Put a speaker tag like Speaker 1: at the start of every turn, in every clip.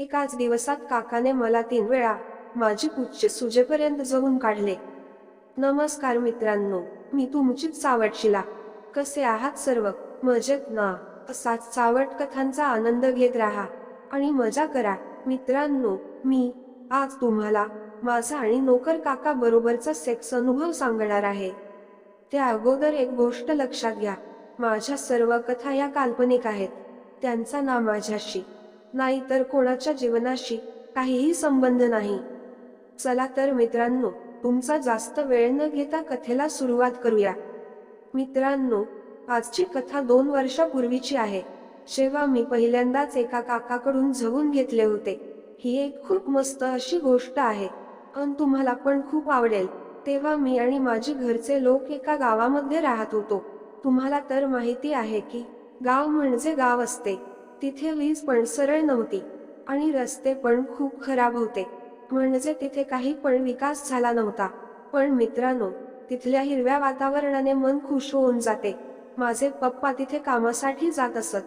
Speaker 1: एकाच दिवसात काकाने मला तीन वेळा माझी पुच्छ सुजेपर्यंत जगून काढले. नमस्कार मित्रांनो मी तुमचीच सावटशिला. कसे आहात सर्व? मजेत ना? असाच सावट कथांचा आनंद घेत राहा. आणि मजा करा. मित्रांनो मी आज तुम्हाला माझा आणि नोकर काका बरोबरचा सेक्स अनुभव सांगणार आहे. त्या अगोदर एक गोष्ट लक्षात घ्या. माझ्या सर्व कथा या काल्पनिक आहेत. त्यांचा ना माझ्याशी नाही तर कोणाच्या जीवनाशी काहीही संबंध नाही. चला तर मित्रांनो तुमचा जास्त वेळ न घेता कथेला सुरुवात करूया. मित्रांनो आजची कथा दोन वर्षापूर्वीची आहे. जेव्हा मी पहिल्यांदाच एका काकाकडून जगून घेतले होते. ही एक खूप मस्त अशी गोष्ट आहे. अन तुम्हाला पण खूप आवडेल. तेव्हा मी आणि माझे घरचे लोक एका गावामध्ये राहत होतो. तुम्हाला तर माहिती आहे की गाव म्हणजे गाव असते. तिथे वीज पण सरळ नव्हती आणि रस्ते पण खूप खराब होते. म्हणजे तिथे काही पण विकास झाला नव्हता. पण मित्रांनो तिथल्या हिरव्या वातावरणाने मन खुश होऊन जाते. माझे पप्पा तिथे कामासाठी जात असत.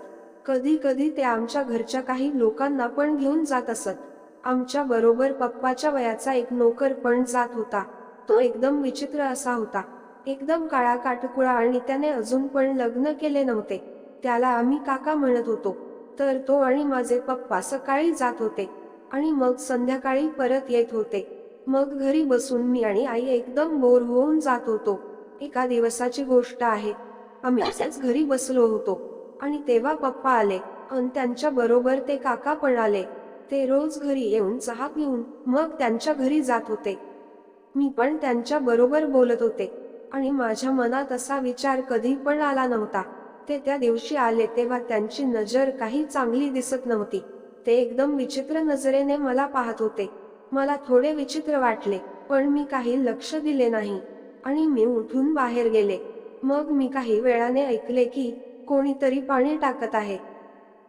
Speaker 1: कधी कधी ते आमच्या घरच्या काही लोकांना पण घेऊन जात असत. आमच्या बरोबर पप्पाच्या वयाचा एक नोकर पण जात होता. तो एकदम विचित्र असा होता. एकदम काळा काटकुळा आणि त्याने अजून पण लग्न केले नव्हते. त्याला आम्ही काका म्हणत होतो. तर तो आणि माझे पप्पा सकाळी जात होते आणि मग संध्याकाळी परत येत होते. मग घरी बसून मी आणि आई एकदम बोर होऊन जात होतो. एका दिवसाची गोष्ट आहे. आम्ही असेच घरी बसलो होतो आणि तेव्हा पप्पा आले आणि त्यांच्या बरोबर ते काका पण आले. ते रोज घरी येऊन चहा पिऊन मग त्यांच्या घरी जात होते. मी पण त्यांच्या बरोबर बोलत होते आणि माझ्या मनात असा विचार कधी पण आला नव्हता. ते त्या दिवशी आले तेव्हा त्यांची नजर काही चांगली दिसत नव्हती. ते एकदम विचित्र नजरेने मला पाहत होते. मला थोडे विचित्र वाटले पण मी काही लक्ष दिले नाही. आणि मी उठून बाहेर गेले. मग मी काही वेळाने ऐकले की कोणीतरी पाणी टाकत आहे.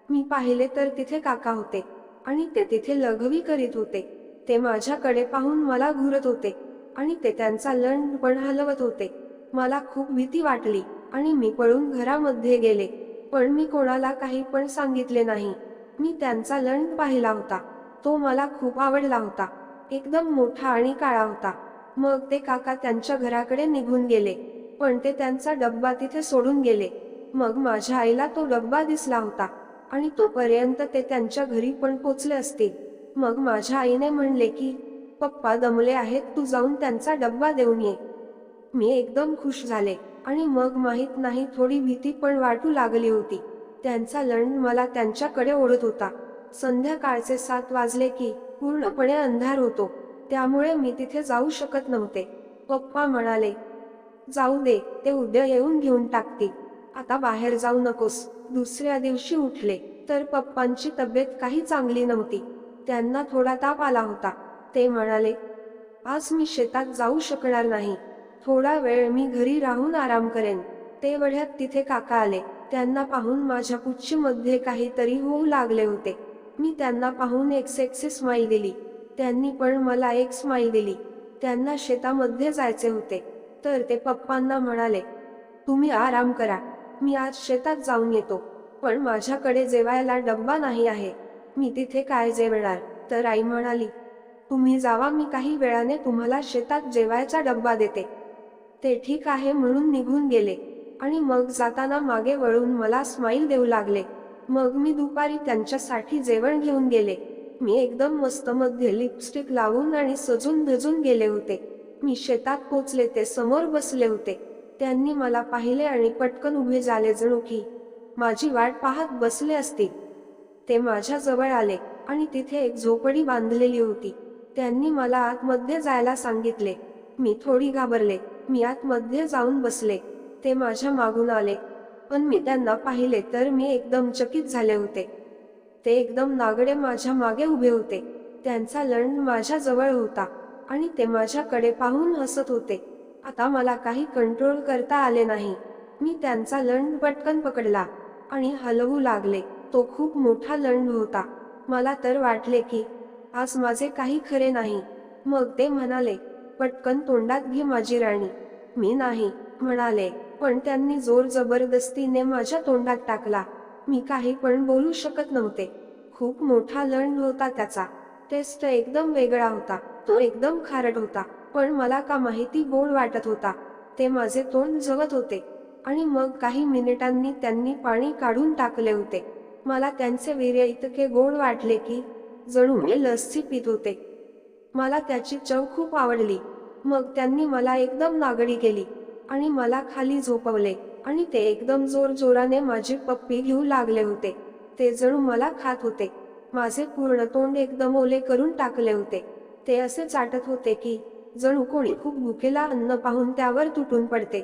Speaker 1: मी पाहिले तर तिथे काका होते. आणि ते तिथे लघवी करीत होते. ते माझ्याकडे पाहून मला घुरत होते. आणि ते त्यांचा लंड पण हलवत होते. मला खूप भीती वाटली. आणि मी पळून घरामध्ये गेले पण मी कोणाला काही पण सांगितले नाही. मी त्यांचा लंड पाहिला होता. तो मला खूप आवडला होता. एकदम मोठा आणि काळा होता. मग ते काका त्यांच्या घराकडे निघून गेले पण ते त्यांचा डब्बा तिथे सोडून गेले. मग माझ्या आईला तो डब्बा दिसला होता आणि तोपर्यंत ते त्यांच्या घरी पण पोचले असतील मग माझ्या आईने म्हणले की पप्पा दमले आहेत तू जाऊन त्यांचा डब्बा देऊन ये. मी एकदम खुश झाले. आणि मग माहीत नाही थोडी भीती पण वाटू लागली होती. त्यांचा लंड मला त्यांच्याकडे ओढत होता. संध्याकाळचे सात वाजले की पूर्णपणे अंधार होतो. त्यामुळे मी तिथे जाऊ शकत नव्हते. पप्पा म्हणाले जाऊ दे ते उद्या येऊन घेऊन टाकतील. आता बाहेर जाऊ नकोस. दुसऱ्या दिवशी उठले तर पप्पांची तब्येत काही चांगली नव्हती. त्यांना थोडा ताप आला होता. ते म्हणाले आज मी शेतात जाऊ शकणार नाही. थोडा वेळ मी घरी राहून आराम करेन. ते वढ्यात तिथे काका आले. त्यांना पाहून माझ्या पुच्छीमध्ये काहीतरी होऊ लागले होते. मी त्यांना पाहून एक सेक्सी स्माईल दिली. त्यांनी पण मला एक स्माईल दिली. त्यांना शेतामध्ये जायचे होते. तर ते पप्पांना म्हणाले तुम्ही आराम करा. मी आज शेतात जाऊन येतो. पण माझ्याकडे जेवायला डब्बा नाही आहे. मी तिथे काय जेवणार? तर आई म्हणाली तुम्ही जावा. मी काही वेळाने तुम्हाला शेतात जेवायचा डब्बा देते. ते ठीक आहे म्हणून निघून गेले. आणि मग जाताना मागे वळून मला स्माईल देऊ लागले. मग मी दुपारी त्यांच्यासाठी जेवण घेऊन गेले. मी एकदम मस्त मध्ये लिपस्टिक लावून आणि सजून धजून गेले होते. मी शेतात पोचले ते समोर बसले होते. त्यांनी मला पाहिले आणि पटकन उभे झाले जणू की माझी वाट पाहत बसले असतील. ते माझ्या जवळ आले आणि तिथे एक झोपडी बांधलेली होती. त्यांनी मला आतमध्ये जायला सांगितले. मी थोडी घाबरले. मी आतमध्ये जाऊन बसले. ते माझ्या मागून आले. पण मी त्यांना पाहिले तर मी एकदम चकित झाले होते. ते एकदम नागडे माझ्या मागे उभे होते. त्यांचा लंड माझ्या जवळ होता आणि ते माझ्याकडे पाहून हसत होते. आता मला काही कंट्रोल करता आले नाही. मी त्यांचा लंड पटकन पकडला आणि हलवू लागले. तो खूप मोठा लंड होता. मला तर वाटले की आज माझे काही खरे नाही. मग ते म्हणाले पटकन तोंडात घे माझी राणी. मी नाही म्हणाले. पण त्यांनी जोर जबरदस्तीने माझ्या तोंडात टाकला. मी काही पण बोलू शकत नव्हते. खूप मोठा लण होता त्याचा. टेस्ट एकदम वेगळा होता. तो एकदम खारट होता. पण मला का माहिती गोड वाटत होता. ते माझे तोंड जगत होते. आणि मग काही मिनिटांनी त्यांनी पाणी काढून टाकले होते. मला त्यांचे वीर्य इतके गोड वाटले की जणू मी लस्सी पित होते. मला त्याची चव खूप आवडली. मग त्यांनी मला एकदम नागडी केली आणि मला खाली झोपवले आणि ते एकदम जोर जोराने माझी पप्पी घेऊ लागले होते. ते जणू मला खात होते. माझे पूर्ण तोंड एकदम ओले करून टाकले होते. ते असे चाटत होते की जणू कोणी खूप भुकेला अन्न पाहून त्यावर तुटून पडते.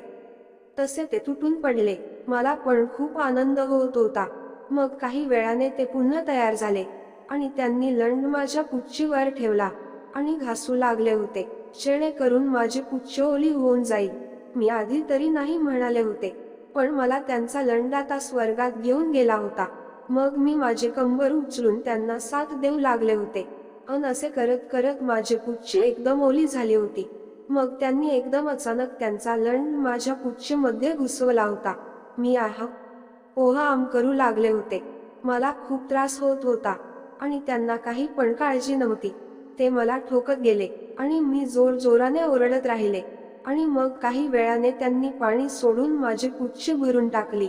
Speaker 1: तसे ते तुटून पडले. मला पण खूप आनंद होत होता. मग काही वेळाने ते पुन्हा तयार झाले आणि त्यांनी लंड माझ्या पुच्छीवर ठेवला. आणि घासू लागले होते. जेणेकरून माझी पुच्छवली होऊन जाईल. मी आधी तरी नाही म्हणाले होते पण मला त्यांचा लंडाता स्वर्गात घेऊन गेला होता. मग मी माझे कंबर उचलून त्यांना साथ देऊ लागले होते. अन असे करत करत माझी पुच्छ एकदम ओली झाली होती. मग त्यांनी एकदम अचानक त्यांचा लंड माझ्या पुच्छेमध्ये घुसवला होता. मी आह ओहा आम करू लागले होते. मला खूप त्रास होत होता आणि त्यांना काही पण काळजी नव्हती. ते मला ठोकत गेले आणि मी जोर जोराने ओरडत राहिले. आणि मग काही वेळाने त्यांनी पाणी सोडून माझी कुच्छी भरून टाकली.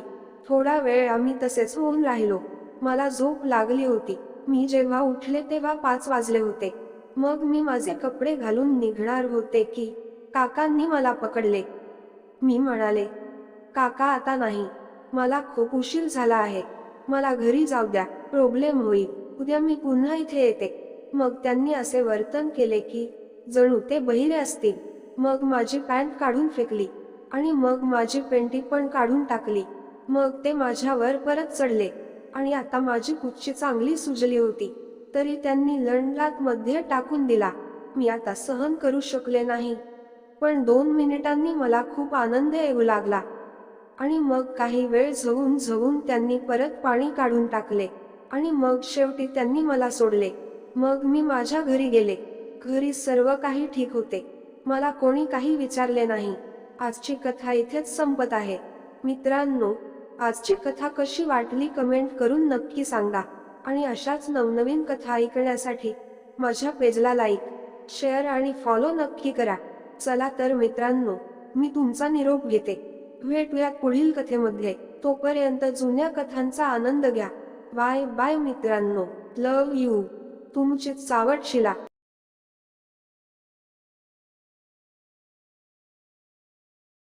Speaker 1: थोडा वेळ आम्ही तसेच होऊन राहिलो. मला झोप लागली होती. मी जेव्हा उठले तेव्हा पाच वाजले होते. मग मी माझे कपडे घालून निघणार होते की काकांनी मला पकडले. मी म्हणाले काका आता नाही. मला खूप उशीर झाला आहे. मला घरी जाऊ द्या. प्रॉब्लेम होईल. उद्या मी पुन्हा इथे येते. मग त्यांनी असे वर्तन केले की जणू ते बहिरे असतील. मग माझी पॅन्ट काढून फेकली आणि मग माझी पेंटी पण काढून टाकली. मग ते माझ्यावर परत चढले आणि आता माझी कुच्ची चांगली सुजली होती. तरी त्यांनी लंडलात मध्ये टाकून दिला. मी आता सहन करू शकले नाही. पण दोन मिनिटांनी मला खूप आनंद येऊ लागला. आणि मग काही वेळ झवून झवून त्यांनी परत पाणी काढून टाकले आणि मग शेवटी त्यांनी मला सोडले. मग मी माझ्या घरी गेले. घरी सर्व काही ठीक होते. मला कोणी काही विचारले नाही. आजची कथा इथेच संपत आहे. मित्रांनो आजची कथा कशी वाटली कमेंट करून नक्की सांगा. आणि अशाच नवनवीन कथा ऐकण्यासाठी माझ्या पेजला लाईक शेअर आणि फॉलो नक्की करा. चला तर मित्रांनो मी तुमचा निरोप घेते. भेटूयात पुढील कथेमध्ये. तोपर्यंत जुन्या कथांचा आनंद घ्या. बाय बाय मित्रांनो. Love you. तुमची चावट शिला.